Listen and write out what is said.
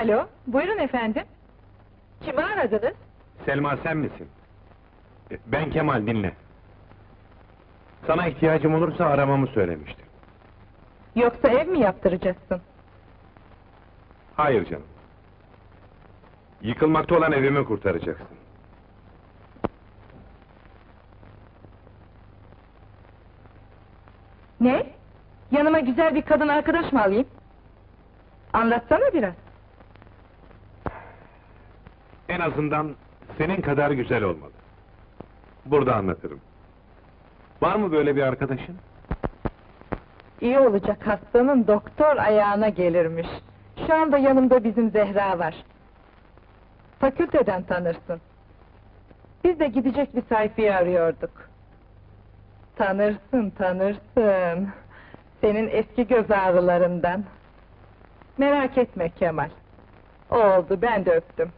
Alo, buyurun efendim. Kimi aradınız? Selma sen misin? E, Ben Kemal dinle. Sana ihtiyacım olursa aramamı söylemiştim. Yoksa ev mi yaptıracaksın? Hayır canım. Yıkılmakta olan evimi kurtaracaksın. Ne? Yanıma güzel bir kadın arkadaş mı alayım? Anlatsana biraz. En azından senin kadar güzel olmalı. Burada anlatırım. Var mı böyle bir arkadaşın? İyi olacak hastanın doktor ayağına gelirmiş. Şu anda yanımda bizim Zehra var. Fakülteden tanırsın. Biz de gidecek bir sayfiye arıyorduk. Tanırsın, tanırsın. Senin eski göz ağrılarından. Merak etme Kemal. O oldu, ben de öptüm.